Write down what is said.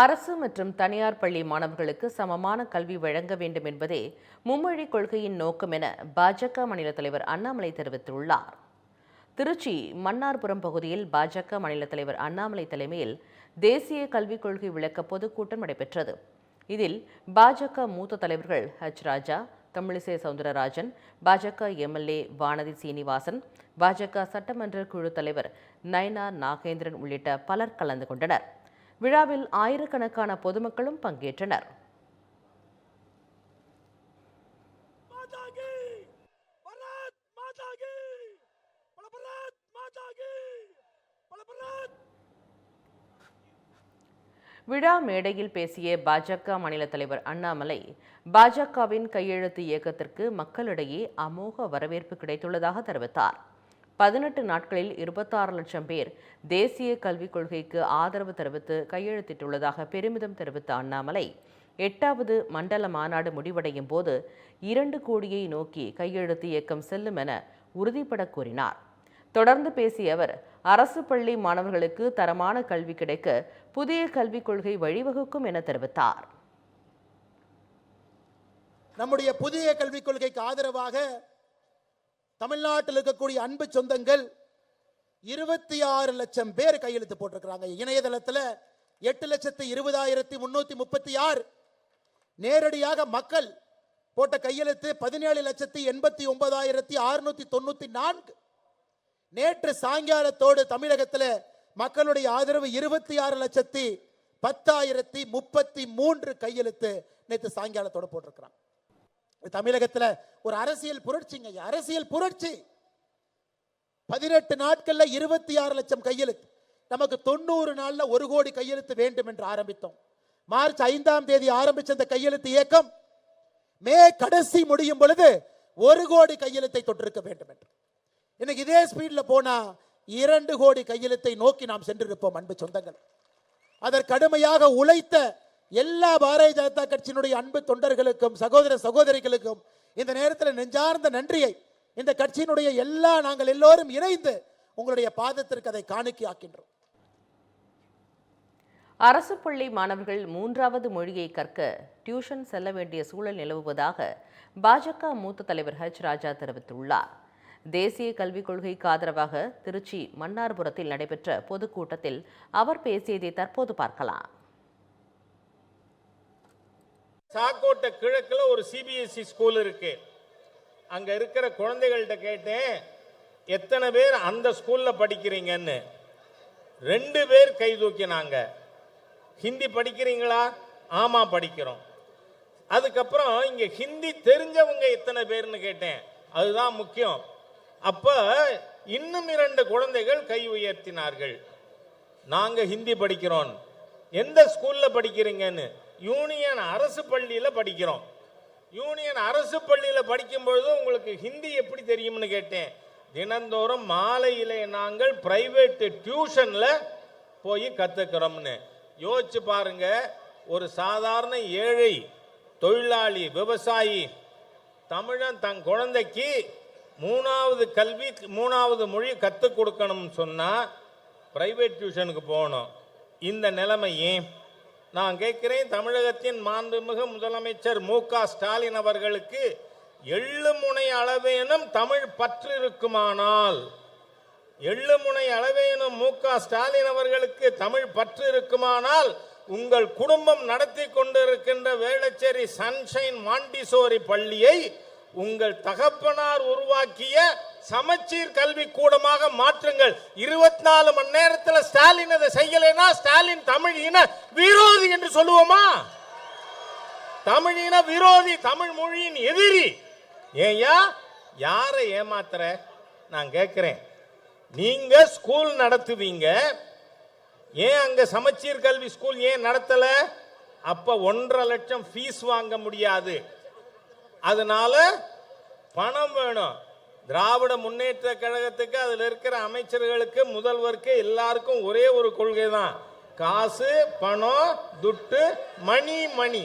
அரசு மற்றும் தனியார் பள்ளி மாணவர்களுக்கு சமமான கல்வி வழங்க வேண்டும் என்பதே மும்மொழி கொள்கையின் நோக்கம் என பாஜக மாநில தலைவர் அண்ணாமலை தெரிவித்துள்ளார். திருச்சி மன்னார்புரம் பகுதியில் பாஜக மாநில தலைவர் அண்ணாமலை தலைமையில் தேசிய கல்விக் கொள்கை விளக்க பொதுக்கூட்டம் நடைபெற்றது. இதில் பாஜக மூத்த தலைவர்கள் ஹச் ராஜா தமிழிசை சவுந்தரராஜன் பாஜக எம்எல்ஏ வானதி சீனிவாசன் பாஜக சட்டமன்ற குழு தலைவர் நயனா நாகேந்திரன் உள்ளிட்ட பலர் கலந்து கொண்டனர். விழாவில் ஆயிரக்கணக்கான பொதுமக்களும் பங்கேற்றனர். விழா மேடையில் பேசிய பாஜக மாநில தலைவர் அண்ணாமலை பாஜகவின் கையெழுத்து இயக்கத்திற்கு மக்களிடையே அமோக வரவேற்பு கிடைத்துள்ளதாக தெரிவித்தார். பதினெட்டு நாட்களில் இருபத்தாறு லட்சம் பேர் தேசிய கல்விக் கொள்கைக்கு ஆதரவு தெரிவித்து கையெழுத்திட்டுள்ளதாக பெருமிதம் தெரிவித்த அண்ணாமலை எட்டாவது மண்டல மாநாடு முடிவடையும் போது இரண்டு கோடியை நோக்கி கையெழுத்து இயக்கம் செல்லும் என உறுதிபட கூறினார். தொடர்ந்து பேசிய அவர் அரசு பள்ளி மாணவர்களுக்கு தரமான கல்வி கிடைக்க புதிய கல்விக் கொள்கை வழிவகுக்கும் என தெரிவித்தார். நம்முடைய புதிய கல்விக் கொள்கைக்கு ஆதரவாக தமிழ்நாட்டில் இருக்கக்கூடிய அன்பு சொந்தங்கள் இருபத்தி ஆறு லட்சம் பேர் கையெழுத்து போட்டிருக்கிறாங்க. இணையதளத்தில் எட்டு லட்சத்து இருபதாயிரத்தி முன்னூத்தி முப்பத்தி ஆறு நேரடியாக மக்கள் போட்ட கையெழுத்து பதினேழு லட்சத்தி எண்பத்தி ஒன்பதாயிரத்தி அறுநூத்தி தொண்ணூத்தி நான்கு. நேற்று சாயங்காலத்தோடு தமிழகத்தில் மக்களுடைய ஆதரவு இருபத்தி ஆறு லட்சத்தி பத்தாயிரத்தி முப்பத்தி மூன்று கையெழுத்து நேற்று சாயங்காலத்தோட போட்டிருக்கிறாங்க. தமிழகத்தில் ஒரு அரசியல் புரட்சிங்க அரசியல் புரட்சி. பதினெட்டு நாட்கள்ல இருபத்தி ஆறு லட்சம் கையெழுத்து. நமக்கு தொண்ணூறு நாள்ல ஒரு கோடி கையெழுத்து வேண்டும் என்று ஆரம்பித்தோம். மார்ச் ஐந்தாம் தேதி ஆரம்பிச்ச அந்த கையெழுத்து இயக்கம் மே கடைசி முடியும் பொழுது ஒரு கோடி கையெழுத்தை தொட்டிருக்க வேண்டும் என்று. இன்னைக்கு இதே ஸ்பீட்ல போனா இரண்டு கோடி கையெழுத்தை நோக்கி நாம் சென்றிருப்போம் அன்பு சொந்தங்கள். அதற்கடுமையாக உழைத்த எல்லா பாரதிய ஜனதா கட்சியினுடைய அன்பு தொண்டர்களுக்கும் சகோதர சகோதரிகளுக்கும் இந்த நேரத்தில் நெஞ்சார்ந்த நன்றியை இந்த கட்சியினுடைய எல்லா நாங்கள் எல்லோரும் இணைந்து உங்களுடைய பாதத்திற்கு அதை காணிக்கை ஆக்கின்றோம் அரசு பள்ளி மாணவர்கள் மூன்றாவது மொழியை கற்க டியூஷன் செல்ல வேண்டிய சூழல் நிலவுவதாக பாஜக மூத்த தலைவர் ஹெச் ராஜா தெரிவித்துள்ளார். தேசிய கல்விக் கொள்கைக்கு ஆதரவாக திருச்சி மன்னார்புரத்தில் நடைபெற்ற பொதுக்கூட்டத்தில் அவர் பேசியதை தற்போது பார்க்கலாம். சாக்கோட்டை கிழக்கில் ஒரு சிபிஎஸ்சி ஸ்கூல் இருக்கு. அங்கே இருக்கிற குழந்தைகள்கிட்ட கேட்டேன் எத்தனை பேர் அந்த ஸ்கூலில் படிக்கிறீங்கன்னு? ரெண்டு பேர் கை தூக்கினாங்க. ஹிந்தி படிக்கிறீங்களா? ஆமாம் படிக்கிறோம். அதுக்கப்புறம் இங்கே ஹிந்தி தெரிஞ்சவங்க எத்தனை பேர்னு கேட்டேன். அதுதான் முக்கியம். அப்போ இன்னும் இரண்டு குழந்தைகள் கை உயர்த்தினார்கள். நாங்கள் ஹிந்தி படிக்கிறோம். எந்த ஸ்கூலில் படிக்கிறீங்கன்னு? யூனியன் அரசு பள்ளியில் படிக்கிறோம். யூனியன் அரசு பள்ளியில் படிக்கும்பொழுது உங்களுக்கு ஹிந்தி எப்படி தெரியும்னு கேட்டேன். தினந்தோறும் மாலையில் நாங்கள் பிரைவேட் டியூஷனில் போய் கற்றுக்கிறோம்னு யோசிச்சு பாருங்க ஒரு சாதாரண ஏழை தொழிலாளி விவசாயி தமிழன் தன் குழந்தைக்கு மூணாவது கல்வி மூணாவது மொழி கற்றுக் கொடுக்கணும்னு சொன்னால் ப்ரைவேட் டியூஷனுக்கு போகணும். இந்த நிலைமை ஏன்? நான் கேட்கிறேன் தமிழகத்தின் மாண்புமிகு முதலமைச்சர் மு க ஸ்டாலின் அவர்களுக்கு எள்ளுமுனை அளவேனும் தமிழ் பற்று இருக்குமானால் எள்ளுமுனை அளவேனும் மு க ஸ்டாலின் அவர்களுக்கு தமிழ் பற்று இருக்குமானால் உங்கள் குடும்பம் நடத்தி கொண்டிருக்கின்ற வேளச்சேரி சன்ஷைன் மாண்டிசோரி பள்ளியை உங்கள் தகப்பனார் உருவாக்கிய சமச்சீர் கல்வி கூடமாக மாற்றுங்கள். இருபத்தி நாலு மணி நேரத்தில் ஸ்டாலின் அதை செய்யலைன்னா ஸ்டாலின் தமிழ் இன விரோதி என்று சொல்லுவோமா? தமிழ் இன விரோதி தமிழ் மொழியின் எதிரி. ஏயா யாரை ஏமாத்துற? நான் கேட்கிறேன் நீங்க ஸ்கூல் நடத்துவீங்க. ஏன் அங்க சமச்சீர் கல்வி ஸ்கூல் ஏன் நடத்தல? அப்ப ஒன்றரை லட்சம் ஃபீஸ் வாங்க முடியாது. அதனால பணம் வேணும். திராவிட முன்னேற்ற கழகத்துக்கு அதில் இருக்கிற அமைச்சர்களுக்கு முதல்வருக்கு எல்லாருக்கும் ஒரே ஒரு கொள்கை தான் காசு பணம் துட்டு மணி மணி.